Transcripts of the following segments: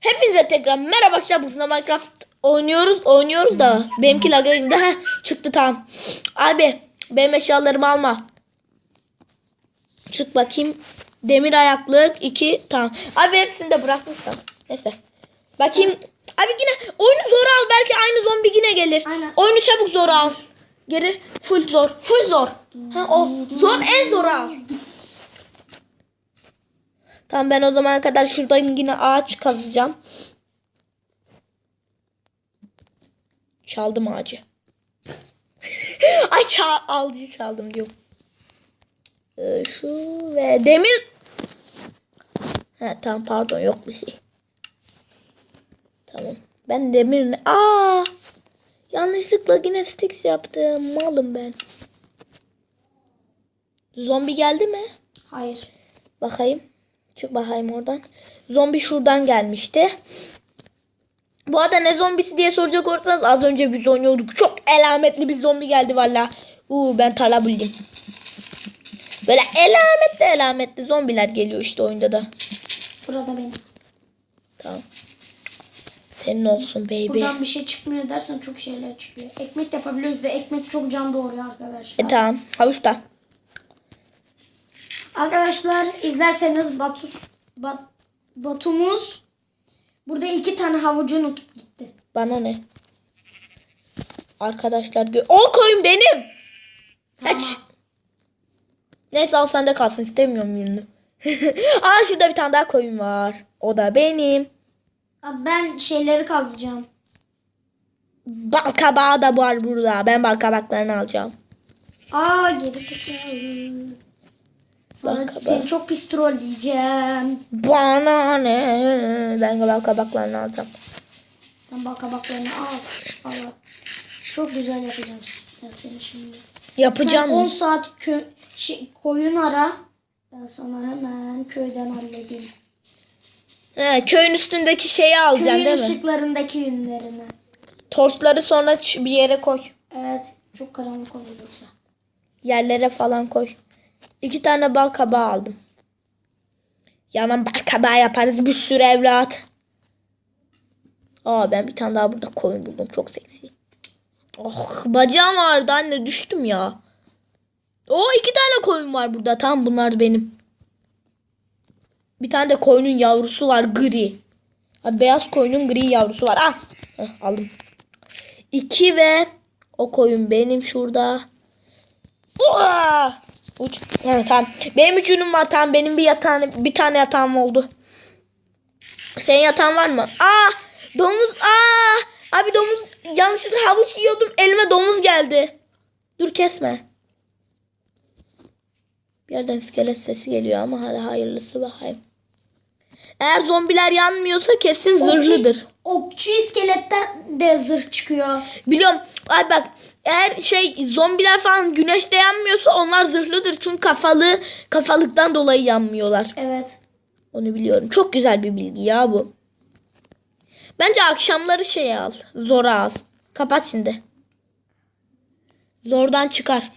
Hepinize tekrar merhaba arkadaşlar bu sınavda Minecraft oynuyoruz oynuyoruz da benimki lag'a girdi Heh, çıktı tamam. Abi benim eşyalarımı alma. Çık bakayım. Demir ayaklık 2 tamam. Abi hepsini de bırakmışlar. Neyse. Bakayım. Abi yine oyunu zor al belki aynı zombi yine gelir. Aynen. Oyunu çabuk zor al. Geri full zor. Full zor. Ha o zor en zor al. Tamam ben o zamana kadar şuradan yine ağaç kazacağım. Çaldım ağacı. Ay ça aldı çaldım diyorum. Ee, şu ve demir. Ha tamam pardon yok bir şey. Tamam. Ben demir ne? Aa! Yanlışlıkla yine sticks yaptım. Malım ben. Zombi geldi mi? Hayır. Bakayım. Çık bakayım oradan. Zombi şuradan gelmişti. Bu arada ne zombisi diye soracak olursanız az önce biz oynuyorduk. Çok elametli bir zombi geldi valla. Uuu ben tarla buldum. Böyle elametli elametli zombiler geliyor işte oyunda da. Burada benim. Tamam. Senin olsun baby. Buradan bir şey çıkmıyor dersen çok şeyler çıkıyor. Ekmek yapabiliyoruz ve ekmek çok can doğuruyor arkadaşlar. E tamam. Havuçta. Arkadaşlar izlerseniz Batu, Bat, Batumuz burada iki tane havucu unutup gitti. Bana ne? Arkadaşlar gö O koyun benim. Tamam. Kaç. Neyse al sende kalsın istemiyorum yününü. Aa şurada bir tane daha koyun var. O da benim. Abi ben şeyleri kazacağım. Bal kabağı da var burada. Ben bal kabaklarını alacağım. Aa geri zekalı. Sana seni çok pis trolleyeceğim. Bana ne? Ben bal kabaklarını alacağım. Sen bal kabaklarını al. al. Çok güzel yapacağım ben seni şimdi. Yapacağım. Sen 10 mı? saat kö şey, koyun ara. Ben sana hemen köyden halledeyim. He, köyün üstündeki şeyi alacaksın Köyün değil mi? ışıklarındaki yünlerini. Torçları sonra bir yere koy. Evet. Çok karanlık olur yoksa. Yerlere falan koy. İki tane bal kabağı aldım. Yanan bal kabağı yaparız bir sürü evlat. Aa ben bir tane daha burada koyun buldum. Çok seksi. Oh bacağım ağrıdı anne düştüm ya. O iki tane koyun var burada. Tamam bunlar benim. Bir tane de koyunun yavrusu var gri. Ha, beyaz koyunun gri yavrusu var. Ah Heh, aldım. İki ve o koyun benim şurada. Uaa! Uç. Ha, tamam. Benim üç ürünüm var tamam. Benim bir yatağım, bir tane yatağım oldu. Senin yatağın var mı? Aa! Domuz. Aa! Abi domuz yanlışlıkla havuç yiyordum. Elime domuz geldi. Dur kesme. Bir yerden iskelet sesi geliyor ama hadi hayırlısı bakayım. Eğer zombiler yanmıyorsa kesin zırhlıdır. Okçu iskeletten de zırh çıkıyor. Biliyorum. Ay bak eğer şey zombiler falan güneşte yanmıyorsa onlar zırhlıdır. Çünkü kafalı kafalıktan dolayı yanmıyorlar. Evet. Onu biliyorum. Çok güzel bir bilgi ya bu. Bence akşamları şey al. Zora al. Kapat şimdi. Zordan çıkar.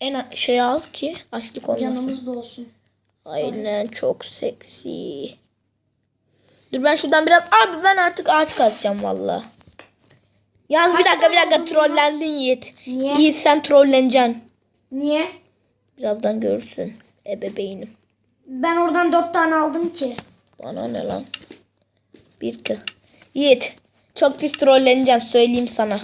En şey al ki açlık olmasın. Canımız da olsun. Aynen çok seksi. Dur ben şuradan biraz... Abi ben artık ağaç kazacağım valla. Yalnız bir dakika bir dakika trollendin Yiğit. Niye? Yiğit sen trolleneceksin. Niye? Birazdan görürsün. Ebebeynim. Ben oradan dört tane aldım ki. Bana ne lan? Bir ki. Yiğit. Çok pis trolleneceğim söyleyeyim sana.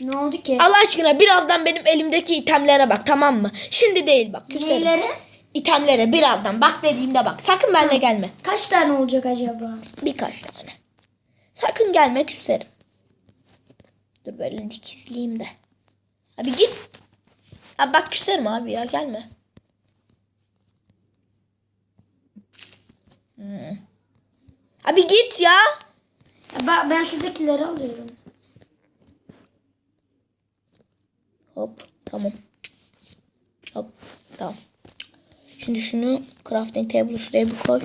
Ne oldu ki? Allah aşkına birazdan benim elimdeki itemlere bak tamam mı? Şimdi değil bak. küserim. İtemlere birazdan bak dediğimde bak. Sakın benimle gelme. Kaç tane olacak acaba? Birkaç tane. Sakın gelme küserim. Dur böyle dikizleyeyim de. Abi git. Abi bak küserim abi ya gelme. Hmm. Abi git ya. Ya Ben, ben şuradakileri alıyorum. Hop tamam. Hop tamam. Şimdi şunu crafting table şuraya bir koy.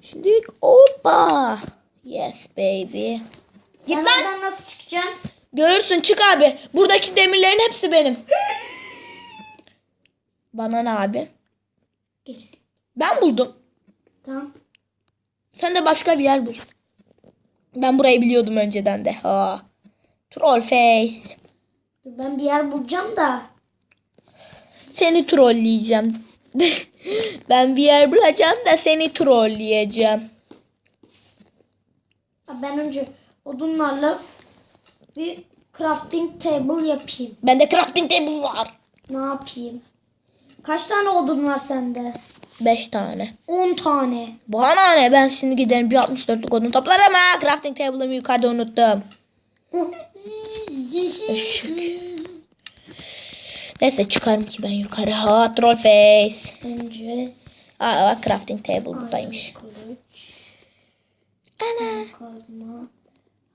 Şimdi hoppa. Yes baby. Sen Git lan. nasıl çıkacaksın? Görürsün çık abi. Buradaki demirlerin hepsi benim. Bana ne abi? Gerisi. Ben buldum. Tamam. Sen de başka bir yer bul. Ben burayı biliyordum önceden de. Ha. Troll face. Ben bir yer bulacağım da. Seni trolleyeceğim. ben bir yer bulacağım da seni trolleyeceğim. Ben önce odunlarla bir crafting table yapayım. Bende crafting table var. Ne yapayım? Kaç tane odun var sende? 5 tane. 10 tane. Bana ne ben şimdi giderim bir 64'lük odun toplarım ha. Crafting table'ımı yukarıda unuttum. Neyse çıkarım ki ben yukarı. Ha troll face. önce Aa crafting table buradaymış. kılıç, Ana. kazma,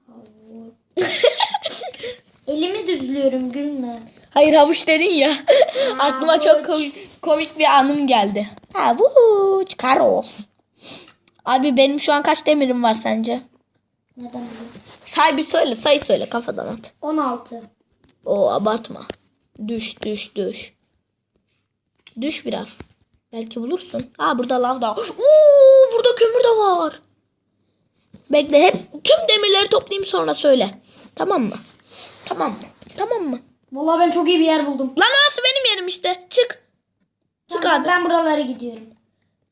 havuç. Elimi düzlüyorum gülme. Hayır havuç dedin ya. Aklıma çok komik, komik bir anım geldi. Havuç. Karos. Abi benim şu an kaç demirim var sence? Neden bileyim? Say bir söyle sayı söyle kafadan at. 16. Oo abartma. Düş düş düş. Düş biraz. Belki bulursun. Ha burada lav da. Oo burada kömür de var. Bekle hep tüm demirleri toplayayım sonra söyle. Tamam mı? Tamam mı? Tamam mı? Vallahi ben çok iyi bir yer buldum. Lan orası benim yerim işte. Çık. Çık Tamam, abi. Ben buralara gidiyorum.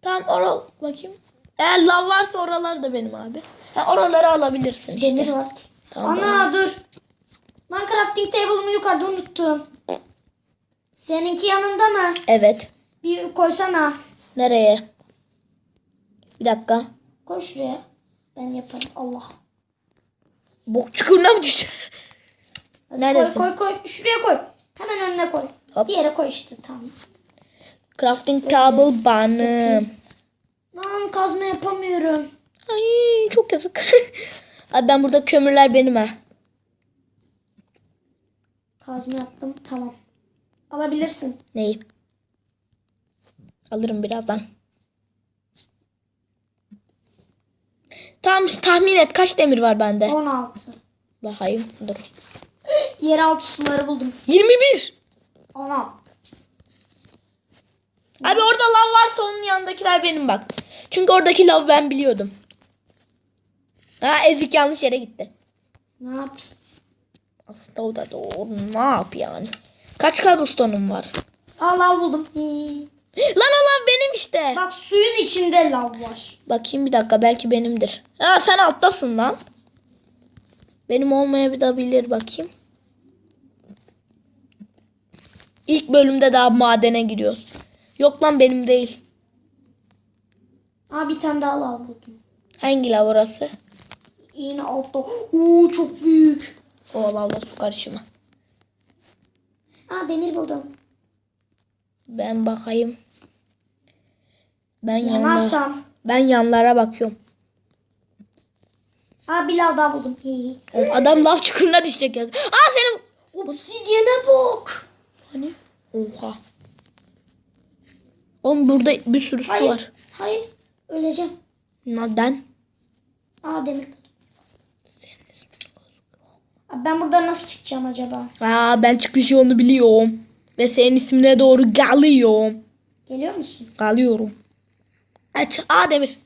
Tamam oral bakayım. Eğer lav varsa oralar da benim abi. Ha, oraları alabilirsin işte. Demir var. Tamam. Ana dur. Crafting table'ımı yukarıda unuttum. Seninki yanında mı? Evet. Bir koysana. Nereye? Bir dakika. Koy şuraya. Ben yaparım. Allah. Bok çukuruna mı düştü? Neredesin? Koy koy koy. Şuraya koy. Hemen önüne koy. Hop. Bir yere koy işte tamam. Crafting table benim. Lan kazma yapamıyorum. Ay çok yazık. Abi ben burada kömürler benim ha. Kazma yaptım. Tamam. Alabilirsin. Neyi? Alırım birazdan. Tam tahmin et kaç demir var bende? 16. Bakayım dur. Yeraltı suları buldum. 21. Ana. Abi orada lav varsa onun yanındakiler benim bak. Çünkü oradaki lav ben biliyordum. Ha ezik yanlış yere gitti. Ne yapayım? Aslında o da doğru. Ne yap yani? Kaç cobblestone'um var? Aa lav buldum. Lan o lav benim işte. Bak suyun içinde lav var. Bakayım bir dakika belki benimdir. Ha sen alttasın lan. Benim olmayabilir bakayım. İlk bölümde daha madene giriyoruz. Yok lan benim değil. Aa bir tane daha lav buldum. Hangi lav orası? Yine altta. Oo çok büyük. O lavla su karışımı. Aa demir buldum. Ben bakayım. Ben yanlara, Yanarsam. ben yanlara bakıyorum. Aa bir lav daha buldum. Hii. Oğlum adam lav çukuruna düşecek ya. Aa senin Obsidyene bak. Hani? Oha. Oğlum burada bir sürü su Hayır. var. Hayır. Öleceğim. Neden? Aa demir. Abi ben buradan nasıl çıkacağım acaba? Aa ben çıkış yolunu biliyorum. Ve senin ismine doğru geliyorum. Geliyor musun? Geliyorum. Aç. Aa demir.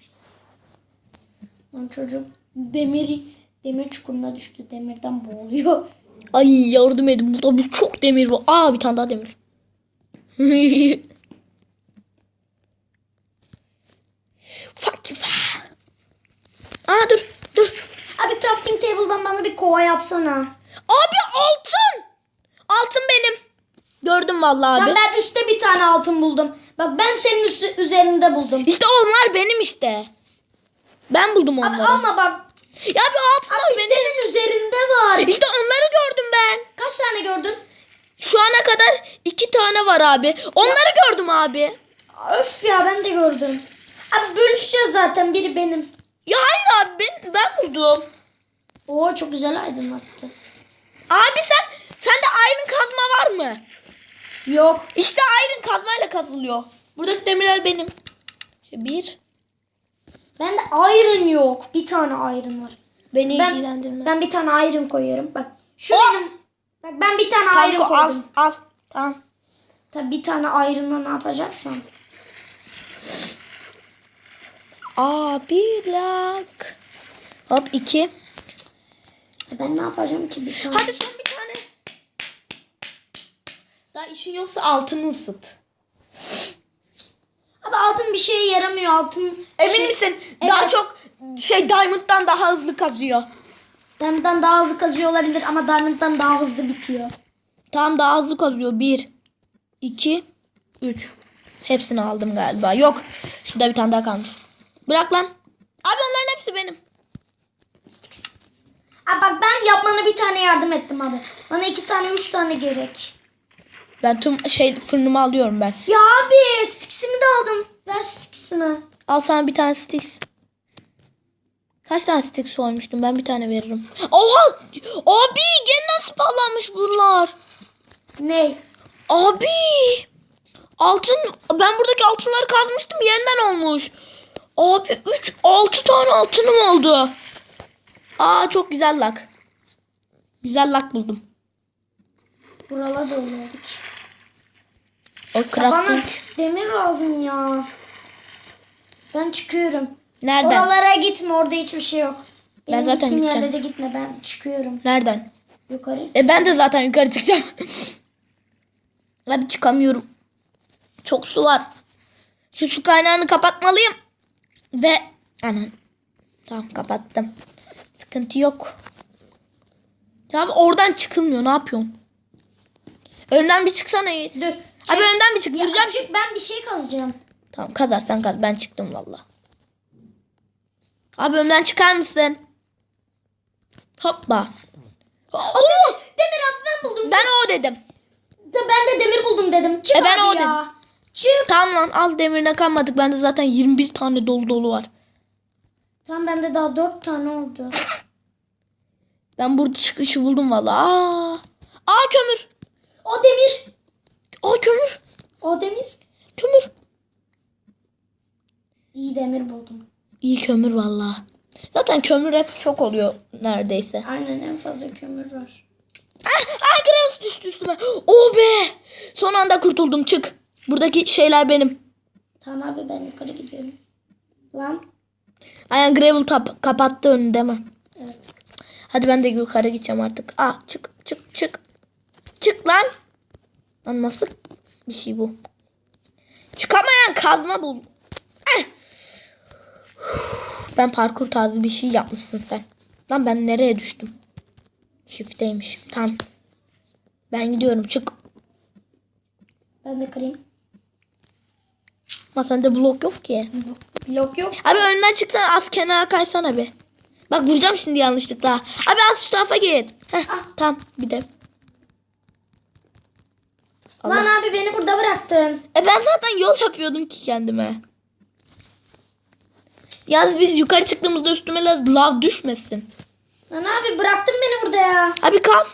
Lan çocuk demir demir çukuruna düştü. Demirden boğuluyor. Ay yardım edin. Burada bir çok demir var. Aa bir tane daha demir. Fuck you. Aa dur. Abi table'dan bana bir kova yapsana. Abi altın. Altın benim. Gördüm vallahi abi. Lan ben üstte bir tane altın buldum. Bak ben senin üstü, üzerinde buldum. İşte onlar benim işte. Ben buldum Abi onları. alma bak. Ya bir altınlar Abi benim. senin üzerinde var. İşte onları gördüm ben. Kaç tane gördün? Şu ana kadar iki tane var abi. Onları gördüm abi. Öf ya ben de gördüm. Abi bölüşeceğiz zaten biri benim. Ya hayır abi ben, ben buldum. Oo çok güzel aydınlattı. Abi sen sende iron kazma var mı? Yok. İşte iron kazmayla kazılıyor. Buradaki demirler benim. İşte bir. Bende iron yok. Bir tane iron var. Beni Ben, ilgilendirmez. ben bir tane iron koyuyorum. Bak şu O- benim. Bak ben bir tane Kanka iron al koydum. al. Tamam. Tabii bir tane iron'la ne yapacaksın? Abi lak. Hop iki. Ben ne yapacağım ki bir tane? Hadi son bir tane. Daha işin yoksa altını ısıt. Abi altın bir şeye yaramıyor. Altın Emin şey- misin? Daha Evet. çok şey Diamond'dan daha hızlı kazıyor. Diamond'dan daha hızlı kazıyor olabilir ama Diamond'dan daha hızlı bitiyor. Tam daha hızlı kazıyor. 1, 2, 3. Hepsini aldım galiba. Yok. Şurada bir tane daha kalmış. Bırak lan. Abi benim. Abi bak ben yapmana bir tane yardım ettim abi. Bana iki tane üç tane gerek. Ben tüm şey fırınımı alıyorum ben. Ya abi sticksimi de aldım. Ver sticksimi. Al sana bir tane sticks. Kaç tane sticks koymuştum? Ben bir tane veririm. Oha! Abi gene nasıl bağlanmış bunlar? Ne? Abi! Altın ben buradaki altınları kazmıştım yeniden olmuş. Abi 3 6 tane altınım oldu. Aa çok güzel lak. Güzel lak buldum. Buralar da oluyorduk. O crafting. Bana demir lazım ya. Ben çıkıyorum. Nereden? Oralara gitme orada hiçbir şey yok. Ben Benim zaten gittiğim gideceğim. yerlere gitme ben çıkıyorum. Nereden? Yukarı. E ben de zaten yukarı çıkacağım. Hadi çıkamıyorum. Çok su var. Şu su kaynağını kapatmalıyım. Ve anan. Tamam kapattım. Sıkıntı yok. Tamam oradan çıkılmıyor. Ne yapıyorsun? Önden bir çıksana Yiğit. Dur. Abi Şey- önden bir çık. Ya Vuracağım. açık ben bir şey kazacağım. Tamam kazarsan kaz. Ben çıktım valla. Abi önden çıkar mısın? Hoppa. Oo! Demir abi ben buldum. Ben o dedim. Ben de demir buldum dedim. Çık E ben abi o ya. Çık. Tamam lan al demirine kalmadık. Bende zaten 21 tane dolu dolu var. Tamam bende daha dört tane oldu. Ben burada çıkışı buldum valla. Aa. Aa kömür. O demir. Aa kömür. O demir. Kömür. İyi demir buldum. İyi kömür valla. Zaten kömür hep çok oluyor neredeyse. Aynen en fazla kömür var. Ah, ah Graves düştü üstüme. Oh be. Son anda kurtuldum çık. Buradaki şeyler benim. Tamam abi ben yukarı gidiyorum. Lan. Aynen Gravel tap kapattı önünü değil mi? Evet. Hadi ben de yukarı gideceğim artık. Ah çık çık çık. Çık lan. Lan nasıl bir şey bu? Çıkamayan kazma bul. Eh. Ben parkur tarzı bir şey yapmışsın sen. Lan ben nereye düştüm? Shift'teymiş. Tamam. Ben gidiyorum çık. Ben de kırayım. Ama sende blok yok ki. Blok yok. Abi önden çıksana az kenara kaysana bir. Bak vuracağım şimdi yanlışlıkla. Abi az şu tarafa git. Heh, Ah. tamam gidelim. Allah. Lan abi beni burada bıraktın. E ben zaten yol yapıyordum ki kendime. Yalnız biz yukarı çıktığımızda üstüme la- lav düşmesin. Lan abi bıraktın beni burada ya. Abi kaz.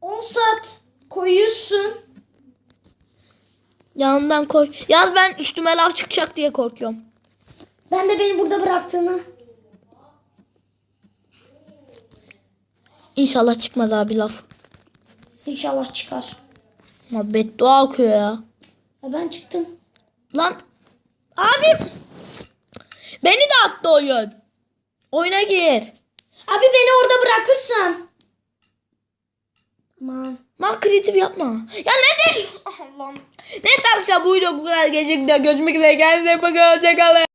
10 saat koyuyorsun. Yanından koy. Yalnız ben üstüme lav çıkacak diye korkuyorum. Ben de beni burada bıraktığını. İnşallah çıkmaz abi lav. İnşallah çıkar. Ama beddua okuyor ya. Ya ben çıktım. Lan. Abi. Beni de attı oyun. Oyuna gir. Abi beni orada bırakırsan. Aman. Mal kreatif yapma. Ya ne de? Allah'ım. Neyse arkadaşlar bu video bu kadar gecikti. Görüşmek üzere. Kendinize bakın. Hoşçakalın.